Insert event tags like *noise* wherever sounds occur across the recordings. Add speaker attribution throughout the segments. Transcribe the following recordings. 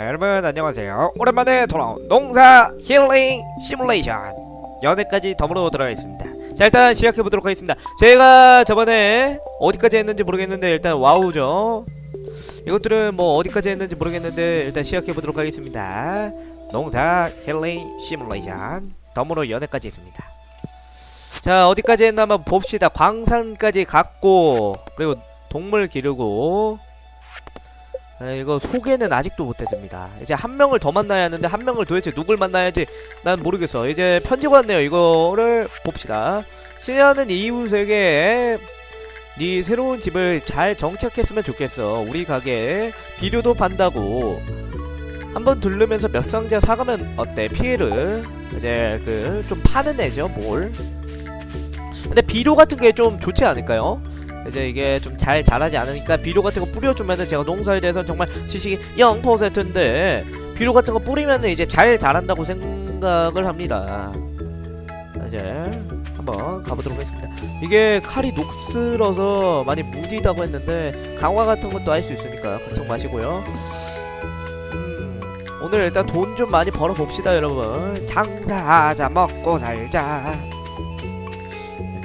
Speaker 1: 아, 여러분 안녕하세요. 오랜만에 돌아온 농사 힐링 시뮬레이션 연애까지 덤으로 들어가 있습니다. 자 일단 시작해 보도록 하겠습니다. 제가 저번에 어디까지 했는지 모르겠는데 일단 와우죠. 이것들은 뭐 어디까지 했는지 모르겠는데 일단 시작해 보도록 하겠습니다. 농사 힐링 시뮬레이션 덤으로 연애까지 했습니다. 자 어디까지 했나 한번 봅시다. 광산까지 갔고 그리고 동물 기르고 아, 이거 소개는 아직도 못했습니다. 이제 한 명을 더 만나야 하는데 한 명을 도대체 누굴 만나야지 난 모르겠어. 이제 편지가 왔네요. 이거를 봅시다. 신뢰하는 이웃에게 네 새로운 집을 잘 정착했으면 좋겠어. 우리 가게에 비료도 판다고. 한번 들르면서 몇 상자 사가면 어때? 피해를 이제 그 좀 파는 애죠. 뭘? 근데 비료 같은 게 좀 좋지 않을까요? 이제 이게 좀 잘 자라지 않으니까 비료 같은 거 뿌려주면은 제가 농사에 대해서 정말 지식이 0%인데 비료 같은 거 뿌리면은 이제 잘 자란다고 생각을 합니다. 이제 한번 가보도록 하겠습니다. 이게 칼이 녹슬어서 많이 무디다고 했는데 강화 같은 것도 할 수 있으니까 걱정 마시고요. 음, 오늘 일단 돈 좀 많이 벌어 봅시다, 여러분. 장사하자 먹고 살자.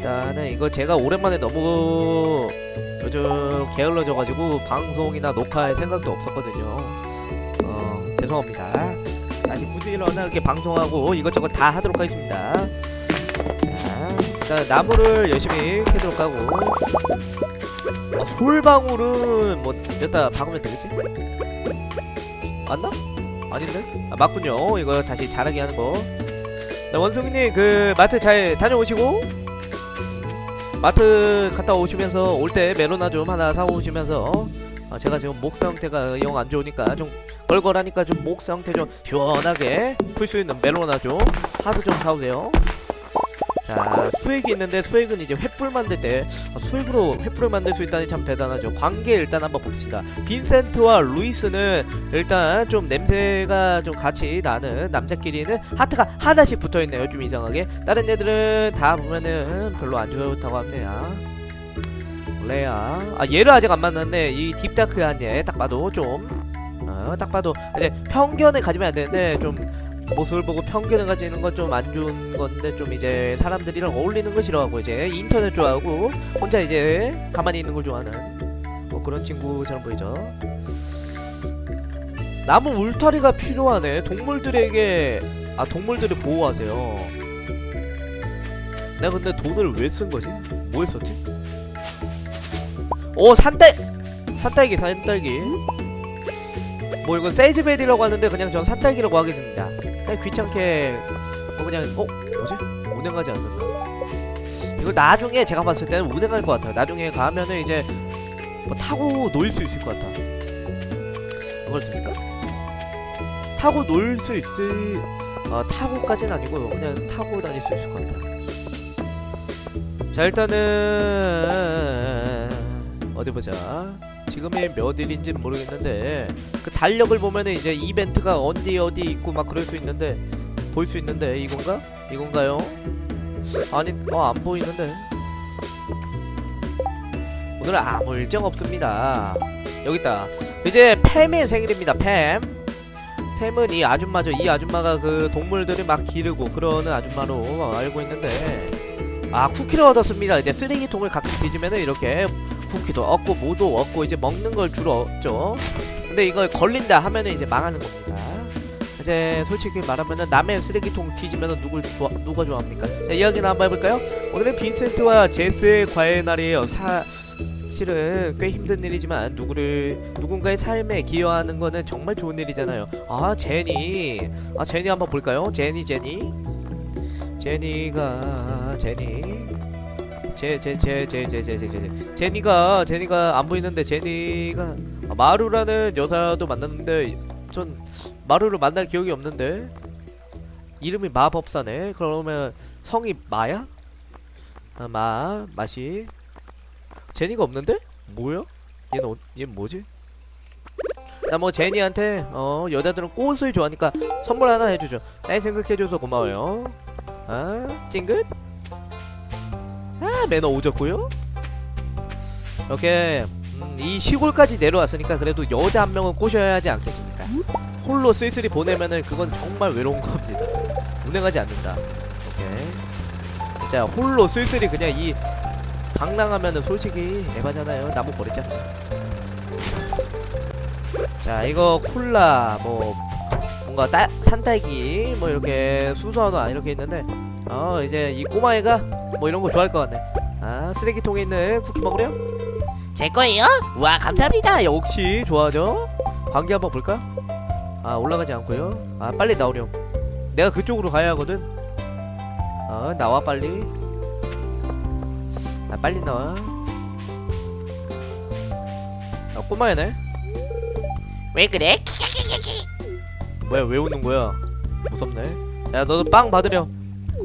Speaker 1: 일단은 이거 제가 오랜만에 너무 요즘 게을러져가지고 방송이나 녹화할 생각도 없었거든요. 어 죄송합니다. 다시 부지런하게 방송하고 이것저것 다 하도록 하겠습니다. 자, 일단 나무를 열심히 캐도록 하고 어, 솔방울은 뭐 여기다 박으면 되겠지? 맞나? 아닌데? 아 맞군요. 이거 다시 자라게 하는 거. 자, 원숭이님 그 마트 잘 다녀오시고 마트 갔다 오시면서 올 때 메로나 좀 하나 사오시면서 아, 제가 지금 목 상태가 영 안 좋으니까 좀 걸걸하니까 좀 목 상태 좀 시원하게 풀 수 있는 메로나 좀 하도 좀 사오세요. 자 수액이 있는데 수액은 이제 횃불 만들 때 아, 수액으로 횃불을 만들 수 있다니 참 대단하죠. 관계 일단 한번 봅시다. 빈센트와 루이스는 일단 좀 냄새가 좀 같이 나는 남자끼리는 하트가 하나씩 붙어 있네요. 좀 이상하게. 다른 애들은 다 보면은 별로 안 좋다고 합니다. 레아. 아 얘를 아직 안 만났네. 이 딥다크한 얘 딱 봐도 좀. 어, 딱 봐도 이제 편견을 가지면 안 되는데 좀 모습을 보고 편견을 가지는 건 좀 안 좋은 건데 좀 이제 사람들이랑 어울리는 걸 싫어하고 이제 인터넷 좋아하고 혼자 이제 가만히 있는 걸 좋아하는 뭐 그런 친구처럼 보이죠. 나무 울타리가 필요하네. 동물들에게 아 동물들을 보호하세요. 내가 근데 돈을 왜 쓴 거지? 뭐 했었지? 오 산딸 산딸기 산딸기. 뭐 이거 세이즈베리라고 하는데 그냥 전 산딸기라고 하겠습니다. 그냥 귀찮게 뭐 그냥 어 뭐지? 운행하지 않는다. 이거 나중에 제가 봤을 때는 운행할 것 같아요. 나중에 가면은 이제 뭐 타고 놀 수 있을 것 같아. 그렇습니까? 타고 놀 수 있을 어, 타고까지는 아니고 그냥 타고 다닐 수 있을 것 같아. 자 일단은 어디 보자. 지금이 몇 일인지 는 모르겠는데 그 달력을 보면은 이제 이벤트가 언제 어디 있고 막 그럴 수 있는데 볼 수 있는데 이건가? 이건가요? 아니 어 안 보이는데. 오늘 아무 일정 없습니다. 여기 있다. 이제 팸의 생일입니다 팸 팸은 이 아줌마죠. 이 아줌마가 그 동물들을 막 기르고 그러는 아줌마로 알고 있는데. 아 쿠키를 얻었습니다. 이제 쓰레기통을 가끔 뒤지면은 이렇게 쿠키도 얻고 뭐도 얻고 이제 먹는 걸 주로 얻죠. 근데 이거 걸린다 하면은 이제 망하는 겁니다. 이제 솔직히 말하면은 남의 쓰레기통 뒤지면은 누굴 좋아, 누가 좋아합니까? 자 이야기나 한번 해볼까요? 오늘은 빈센트와 제스의 과외 날이에요. 사 실은 꽤 힘든 일이지만 누구를 누군가의 삶에 기여하는 거는 정말 좋은 일이잖아요. 아 제니, 아 제니 한번 볼까요? 제니 제니, 제니가 제니. 제제제제제제제제 제니가 제니가 안 보이는데 제니가 아, 마루라는 여자도 만났는데 전 마루를 만날 기억이 없는데 이름이 마법사네 그러면 성이 마야? 아, 마 맛이 제니가 없는데 뭐야? 얘는 어, 얘 뭐지? 나 뭐 제니한테 어 여자들은 꽃을 좋아하니까 선물 하나 해주죠. 날 생각해줘서 고마워요. 아 찡긋. 아 매너 오졌고요 이렇게 음, 이 시골까지 내려왔으니까 그래도 여자 한 명은 꼬셔야 하지 않겠습니까. 홀로 쓸쓸히 보내면은 그건 정말 외로운 겁니다. 운행하지 않는다. 오케이. 진짜 홀로 쓸쓸히 그냥 이 방랑하면은 솔직히 에바잖아요. 나무 버렸잖아. 자 이거 콜라 뭐 뭔가 따, 산딸기 뭐 이렇게 수수하나 이렇게 있는데 어 이제 이 꼬마애가 뭐 이런 거 좋아할 것 같네. 아 쓰레기통에 있는 쿠키 먹으려?
Speaker 2: 제 거예요? 우와 감사합니다.
Speaker 1: 아 역시 좋아하죠? 관계 한번 볼까? 아 올라가지 않고요 아 빨리 나오렴 내가 그쪽으로 가야 하거든 어 나와 빨리 아 빨리 나와 아 꼬마애네
Speaker 2: 왜 그래?
Speaker 1: 뭐야 왜 웃는 거야 무섭네 야 너도 빵 받으렴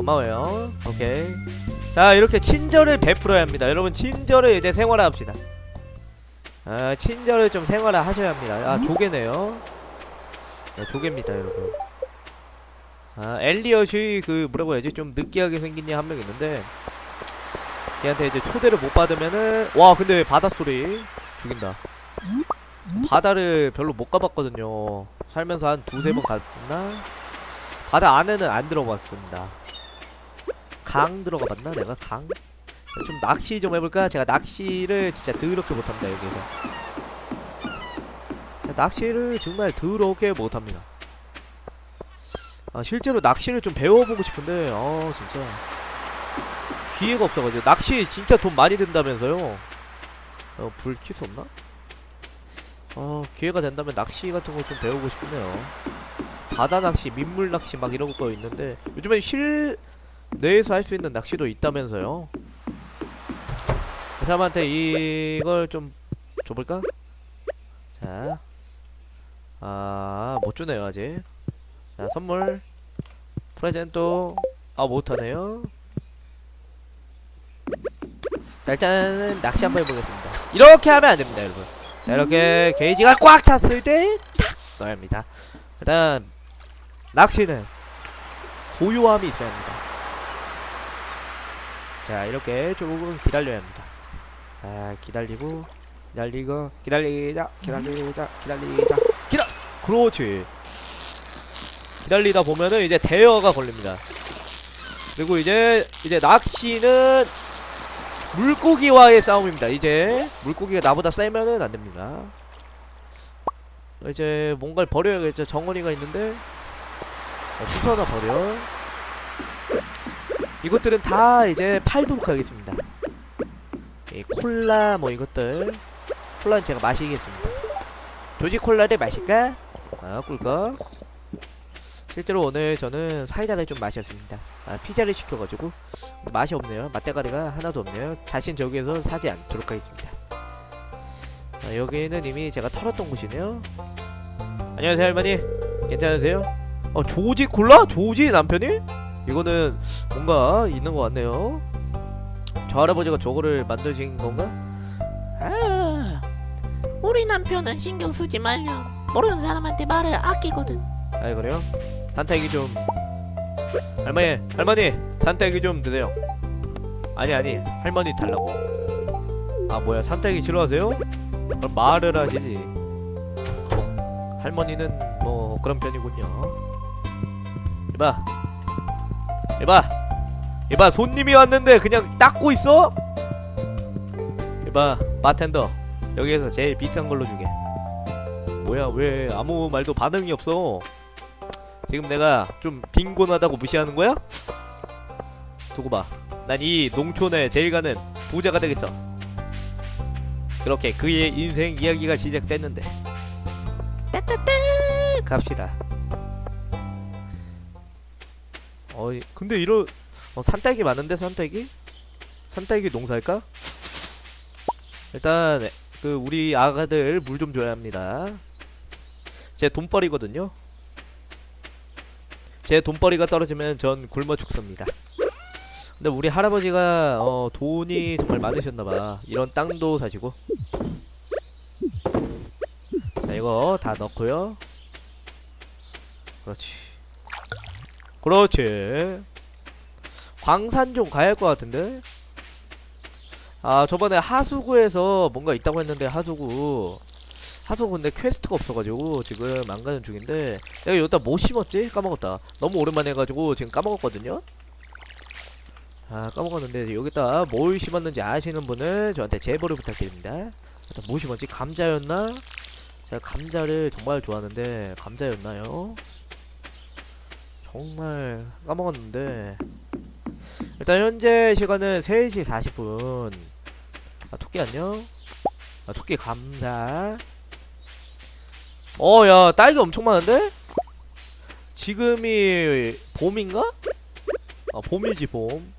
Speaker 1: 고마워요. 오케이. 자 이렇게 친절을 베풀어야 합니다. 여러분 친절을 이제 생활화합시다. 아 친절을 좀 생활화 하셔야 합니다. 아 조개네요. 네, 조개입니다 여러분. 아 엘리엇이 그 뭐라고 해야지? 좀 느끼하게 생긴 애 한 명 있는데 걔한테 이제 초대를 못 받으면은 와 근데 바닷소리? 죽인다. 바다를 별로 못 가봤거든요. 살면서 한 두세 번 갔나? 바다 안에는 안 들어봤습니다 강 들어가 봤나 내가? 강? 좀 낚시 좀 해볼까? 제가 낚시를 진짜 더럽게 못합니다 여기서. 제가 낚시를 정말 더럽게 못합니다. 아 실제로 낚시를 좀 배워보고 싶은데 아 진짜. 기회가 없어가지고. 낚시 진짜 돈 많이 든다면서요? 어, 불킬수 없나? 어 기회가 된다면 낚시 같은 거 좀 배우고 싶네요. 바다 낚시, 민물 낚시 막 이런 거 있는데 요즘엔 실 내에서 할 수 있는 낚시도 있다면서요 그 사람한테 이걸 좀 줘볼까? 자, 아, 못 주네요, 아직. 자, 선물. 프레젠토. 아, 못하네요. 자, 일단은 낚시 한번 해보겠습니다. 이렇게 하면 안 됩니다, 여러분. 자, 이렇게 게이지가 꽉 찼을 때, 탁! 넣어야 합니다. 일단, 낚시는 고요함이 있어야 합니다. 자, 이렇게 조금 기다려야 합니다. 아 기다리고 기다리고 기다리자 기다리자 기다리자. 기다 그렇지. 기다리다 보면은 이제 대여가 걸립니다. 그리고 이제 이제 낚시는 물고기와의 싸움입니다. 이제 물고기가 나보다 세면은 안 됩니다. 이제 뭔가를 버려야겠죠. 정원이가 있는데 어, 수선화 버려 이것들은 다 이제 팔도록 하겠습니다. 이 콜라 뭐 이것들. 콜라는 제가 마시겠습니다. 조지 콜라를 마실까? 아 꿀꺽. 실제로 오늘 저는 사이다를 좀 마셨습니다. 아 피자를 시켜가지고 맛이 없네요. 맛대가리가 하나도 없네요. 다신 저기에서 사지 않도록 하겠습니다. 아, 여기는 이미 제가 털었던 곳이네요. 안녕하세요 할머니. 괜찮으세요? 어 조지 콜라? 조지 남편이? 이거는 뭔가 있는 것 같네요 저 할아버지가 저거를 만드신 건가?
Speaker 2: 아, 우리 남편은 신경 쓰지 말려. 모르는 사람한테 말을 아끼거든.
Speaker 1: 아 그래요? 산딸기 좀 할머니 할머니 산딸기 좀 드세요 아니 아니 할머니 달라고 아 뭐야 산딸기 싫어하세요? 그럼 말을 하시지 뭐, 할머니는 뭐 그런 편이군요 이봐 이봐 이봐 손님이 왔는데 그냥 닦고 있어? 이봐 바텐더 여기에서 제일 비싼 걸로 주게 뭐야 왜 아무 말도 반응이 없어 지금 내가 좀 빈곤하다고 무시하는 거야? 두고 봐. 난 이 농촌에 제일 가는 부자가 되겠어. 그렇게 그의 인생 이야기가 시작됐는데. 따따따 갑시다. 어, 근데 이런 어, 산딸기 많은데 산딸기? 산딸기 농사일까? 일단 그 우리 아가들 물 좀 줘야 합니다. 제 돈벌이거든요. 제 돈벌이가 떨어지면 전 굶어 죽습니다. 근데 우리 할아버지가 어, 돈이 정말 많으셨나봐. 이런 땅도 사시고. 자 이거 다 넣고요. 그렇지. 그렇지. 광산 좀 가야 할 것 같은데. 아 저번에 하수구에서 뭔가 있다고 했는데 하수구 하소 근데 퀘스트가 없어가지고 지금 안 가는 중인데 내가 여기다 뭐 심었지? 까먹었다 너무 오랜만에 해가지고 지금 까먹었거든요 아 까먹었는데 여기다 뭘 심었는지 아시는 분은 저한테 제보를 부탁드립니다 일단 뭐 심었지? 감자였나? 제가 감자를 정말 좋아하는데 감자였나요? 정말 까먹었는데. 일단 현재 시간은 3시 40분. 아 토끼 안녕? 아 토끼 감사. 어 야 딸기 엄청 많은데? 지금이 봄인가? 아 봄이지 봄.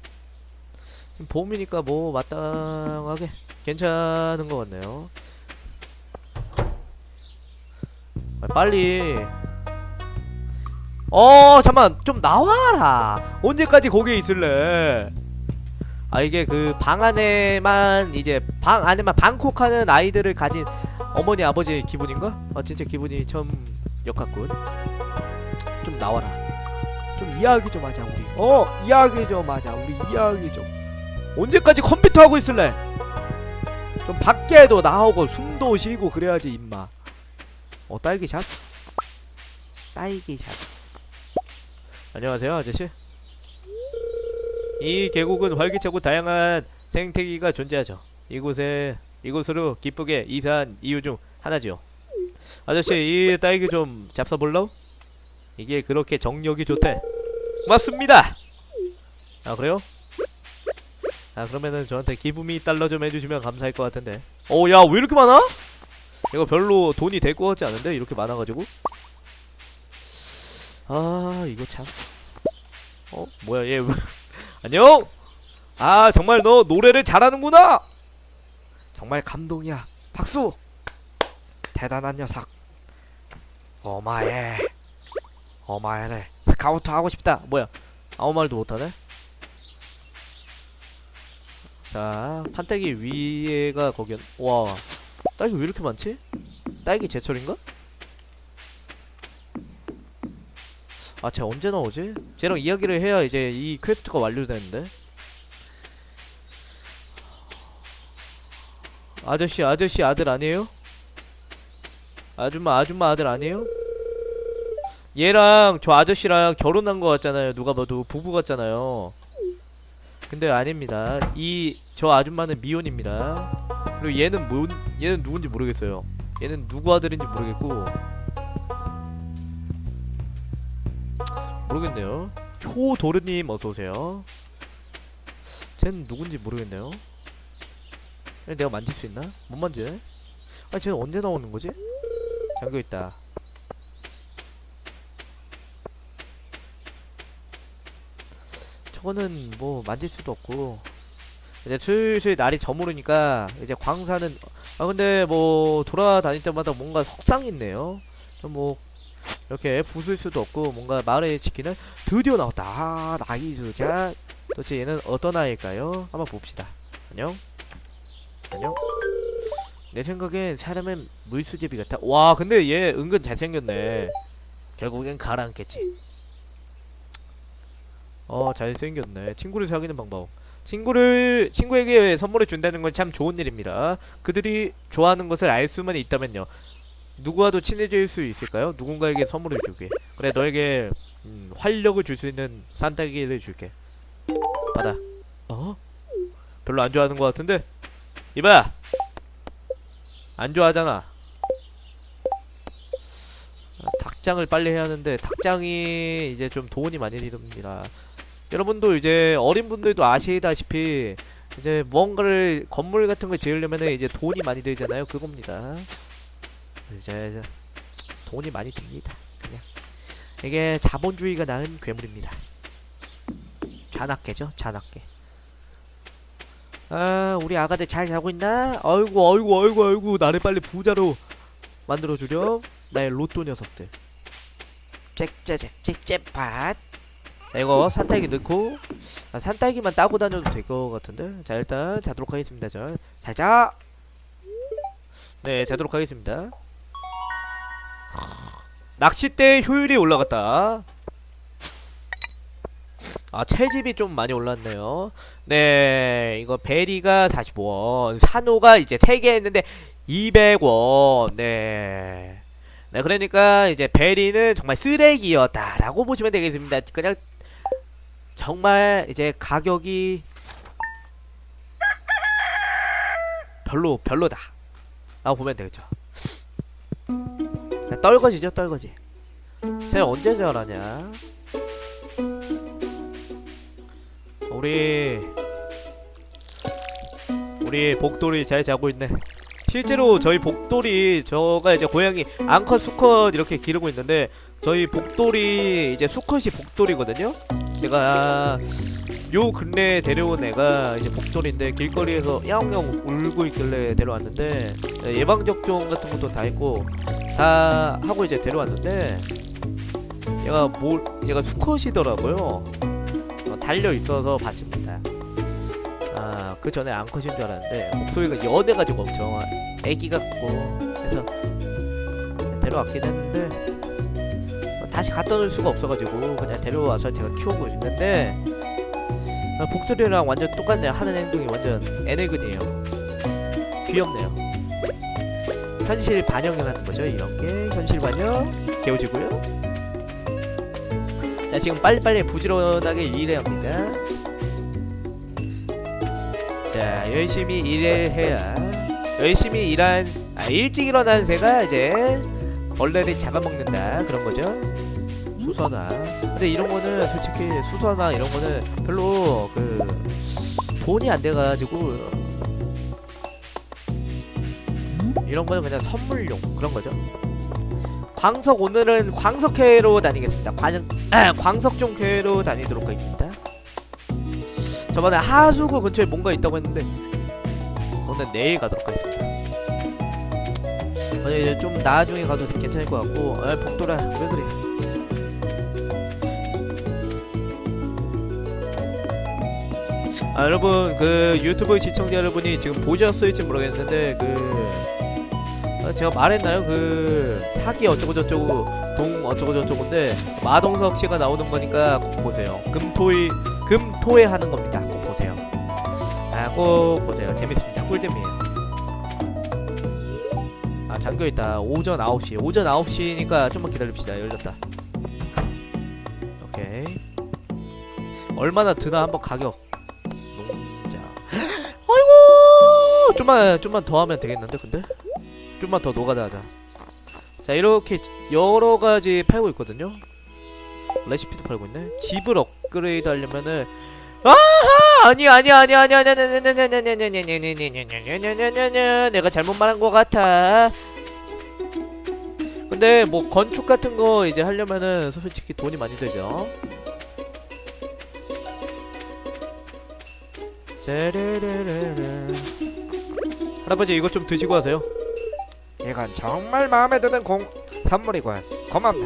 Speaker 1: 지금 봄이니까 뭐 마땅하게 괜찮은 것 같네요. 아, 빨리 어 잠만. 좀 나와라. 언제까지 거기에 있을래? 아 이게 그 방 안에만 이제 방 안에만 방콕하는 아이들을 가진 어머니 아버지 기분인가? 아 진짜 기분이 참 역같군. 좀 나와라. 좀 이야기 좀 하자 우리. 어 이야기 좀 하자. 우리 이야기 좀. 언제까지 컴퓨터 하고 있을래? 좀 밖에도 나오고 숨도 쉬고 그래야지 임마. 어 딸기샷 딸기샷 안녕하세요 아저씨. 이 계곡은 활기차고 다양한 생태계가 존재하죠. 이곳에 이곳으로 기쁘게 이사한 이유 중 하나지요. 아저씨 이 딸기 좀 잡숴볼러? 이게 그렇게 정력이 좋대. 맞습니다! 아 그래요? 아 그러면은 저한테 기부미 달러 좀 해주시면 감사할 것 같은데. 어야왜 이렇게 많아? 이거 별로 돈이 될 것 같지 않은데? 이렇게 많아가지고 아 이거 참. 어? 뭐야 얘 왜- *laughs* 안녕? 아 정말 너 노래를 잘하는구나! 정말 감동이야. 박수! 대단한 녀석. 어마해. 어마해래. 스카우트 하고 싶다. 뭐야? 아무 말도 못하네? 자 판때기 위에가 거기 와. 딸기 왜 이렇게 많지? 딸기 제철인가? 아, 쟤 언제 나오지? 쟤랑 이야기를 해야 이제 이 퀘스트가 완료되는데. 아저씨, 아저씨 아들 아니에요? 아줌마, 아줌마 아들 아니에요? 얘랑 저 아저씨랑 결혼한 거 같잖아요. 누가 봐도 부부 같잖아요. 근데 아닙니다. 이 저 아줌마는 미혼입니다. 그리고 얘는 뭔 얘는 누군지 모르겠어요. 얘는 누구 아들인지 모르겠고 모르겠네요. 효도르님 어서 오세요. 쟤는 누군지 모르겠네요. 내가 만질 수 있나? 못 만지네. 아, 쟤는 언제 나오는 거지? 잠겨 있다. 저거는 뭐 만질 수도 없고 이제 슬슬 날이 저무르니까 이제 광산은 아 근데 뭐 돌아다닐 때마다 뭔가 석상 있네요. 뭐 이렇게 부술 수도 없고 뭔가 마을의 치킨은 드디어 나왔다. 아, 나이스. 자, 도대체 얘는 어떤 아이일까요? 한번 봅시다. 안녕. 안녕. 내 생각엔 사람은 물수제비 같아. 와, 근데 얘 은근 잘생겼네. 결국엔 가라앉겠지. 어, 잘생겼네. 친구를 사귀는 방법. 친구를 친구에게 선물을 준다는 건 참 좋은 일입니다. 그들이 좋아하는 것을 알 수만 있다면요. 누구와도 친해질 수 있을까요? 누군가에게 선물을 주게. 그래 너에게 음, 활력을 줄 수 있는 산딸기를 줄게. 받아. 어? 별로 안 좋아하는 것 같은데? 이봐. 안 좋아하잖아. 아, 닭장을 빨리 해야 하는데 닭장이 이제 좀 돈이 많이 듭니다. 여러분도 이제 어린 분들도 아시다시피 이제 무언가를 건물 같은 걸 지으려면은 이제 돈이 많이 들잖아요. 그겁니다. 이제 돈이 많이 듭니다. 그냥 이게 자본주의가 낳은 괴물입니다. 잔악계죠, 잔악계. 아, 우리 아가들 잘 자고 있나? 아이고, 아이고, 아이고, 아이고, 나를 빨리 부자로 만들어 주렴. 나의 로또 녀석들. 짹짹짹짹짹팟. 자, 이거 산딸기 넣고 아, 산딸기만 따고 다녀도 될 것 같은데. 자, 일단 자도록 하겠습니다. 저. 자, 자. 네, 자도록 하겠습니다. 낚싯대 효율이 올라갔다. 아, 채집이 좀 많이 올랐네요. 네, 이거 베리가 45원, 산호가 이제 3개 했는데 200원. 네. 네, 그러니까 이제 베리는 정말 쓰레기였다 라고 보시면 되겠습니다. 그냥 정말 이제 가격이 별로 별로다. 라고 보면 되겠죠. 떨거지죠, 떨거지. 제가 언제 잘하냐? 우리 우리 복돌이 잘 자고 있네. 실제로 저희 복돌이 저가 이제 고양이 앙컷 수컷 이렇게 기르고 있는데 저희 복돌이 이제 수컷이 복돌이거든요. 제가 요 근래에 데려온 애가 이제 복돌인데 길거리에서 야옹야옹 울고 있길래 데려왔는데 예방 접종 같은 것도 다 했고 다 하고 이제 데려왔는데 얘가 뭘 얘가 수컷이더라고요. 어, 달려 있어서 봤습니다. 아, 그 전에 암컷인 줄 알았는데 목소리가 연해가지고 엄청 애기 같고 해서 데려왔긴 했는데 어, 다시 갖다 놓을 수가 없어가지고 그냥 데려와서 제가 키우고 있는데 어, 복돌이랑 완전 똑같네요. 하는 행동이 완전 애늙은이에요. 귀엽네요. 현실 반영이라는 거죠. 이런 게 현실 반영 개우지고요. 자 지금 빨리빨리 부지런하게 일해야 합니다. 자 열심히 일을 해야 열심히 일한 아 일찍 일어난 새가 이제 벌레를 잡아먹는다 그런 거죠 수선화. 근데 이런 거는 솔직히 수선화 이런 거는 별로 그 돈이 안 돼가지고 이런 거는 그냥 선물용 그런 거죠. 광석 오늘은 광석 회로 다니겠습니다. 관, 아, 광석종 회로 다니도록 하겠습니다. 저번에 하수구 근처에 뭔가 있다고 했는데 오늘 내일 가도록 하겠습니다. 아니 이제 좀 나중에 가도 괜찮을 것 같고 아 복돌아 왜 그래? 아 여러분 그 유튜브 시청자 여러분이 지금 보셨을지 모르겠는데 그 아, 제가 말했나요? 그 사기 어쩌고 저쩌고 동 어쩌고 저쩌고인데 마동석 씨가 나오는 거니까 꼭 보세요. 금토일 금토에 하는 겁니다. 꼭 보세요. 아, 꼭 보세요. 재밌습니다. 꿀잼이에요. 아, 잠겨 있다. 오전 9시. 오전 9시니까 좀만 기다립시다. 열렸다. 오케이. 얼마나 드나 한번 가격. 좀만 좀만 더 하면 되겠는데, 근데? 좀만 더 노가다 하자. 자, 이렇게 여러 가지 팔고 있거든요. 레시피도 팔고 있네. 집을 업그레이드 하려면은 아하 아니 아니 아니 아니 아니 아니 아니 아니 아니 아니 아니 아니 아니 아니 아니 아니 아니 아니 내가 잘못 말한 것 같아. 근데 뭐 건축 같은 거 이제 하려면은 솔직히 돈이 많이 들죠. 짜라라라라. 할아버지 이거 좀 드시고 하세요. 이건 정말 마음에 드는 공 선물이군. 고맙네.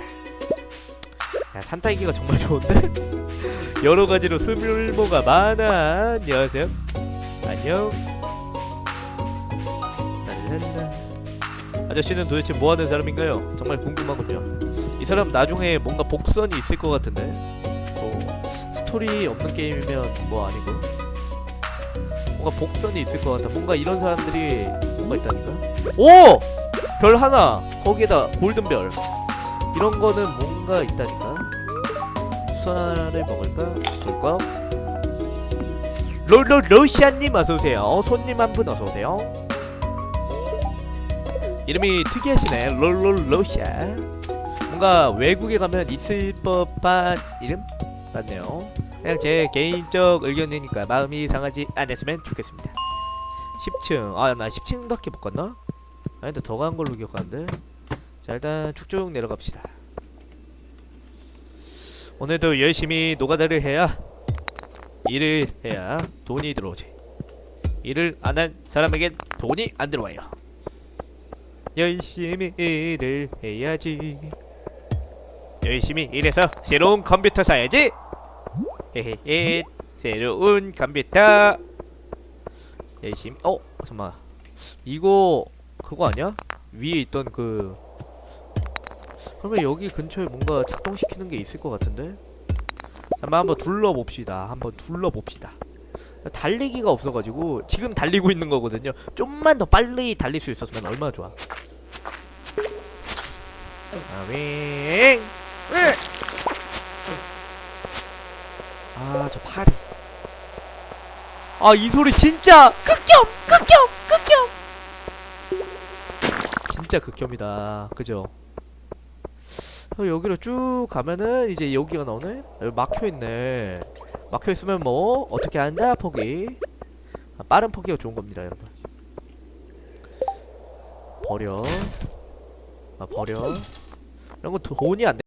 Speaker 1: 야 산타이기가 정말 좋은데? *laughs* 여러 가지로 쓸모가 많아. 안녕하세요. 안녕. 랄랄라. 아저씨는 도대체 뭐 하는 사람인가요? 정말 궁금하군요. 이 사람 나중에 뭔가 복선이 있을 것 같은데. 뭐 스토리 없는 게임이면 뭐 아니고. 뭔가 복선이 있을 것 같아. 뭔가 이런 사람들이 뭔가 있다니까. 오! 별 하나. 거기에다 골든별. 이런 거는 뭔가 있다니까. 수선 하나를 먹을까? 볼까? 롤롤 러시아님 어서 오세요. 손님 한 분 어서 오세요. 이름이 특이하시네. 롤롤 러시아. 뭔가 외국에 가면 있을 법한 이름 맞네요. 그냥 제 개인적 의견이니까 마음이 상하지 않았으면 좋겠습니다. 10층. 아, 나 10층밖에 못 갔나? 아니, 근데 더 간 걸로 기억하는데. 자, 일단 쭉쭉 내려갑시다. 오늘도 열심히 노가다를 해야 일을 해야 돈이 들어오지. 일을 안 한 사람에겐 돈이 안 들어와요. 열심히 일을 해야지. 열심히 일해서 새로운 컴퓨터 사야지. 헤헤헤. 새로운 컴퓨터. 열심히. 어 잠만. 이거 그거 아니야? 위에 있던 그 그러면 여기 근처에 뭔가 작동시키는 게 있을 것 같은데? 잠깐 한번 둘러봅시다. 한번 둘러봅시다. 달리기가 없어가지고 지금 달리고 있는 거거든요. 좀만 더 빨리 달릴 수 있었으면 얼마나 좋아. 아, 윙! 아, 저 팔이. 아, 이 소리 진짜 극혐! 극혐! 극혐! 진짜 극혐이다. 그죠? 어, 여기로 쭉 가면은 이제 여기가 나오네? 여기 막혀있네. 막혀있으면 뭐, 어떻게 한다? 포기. 아, 빠른 포기가 좋은 겁니다, 여러분. 버려. 아, 버려. 이런 거 돈이 안 돼.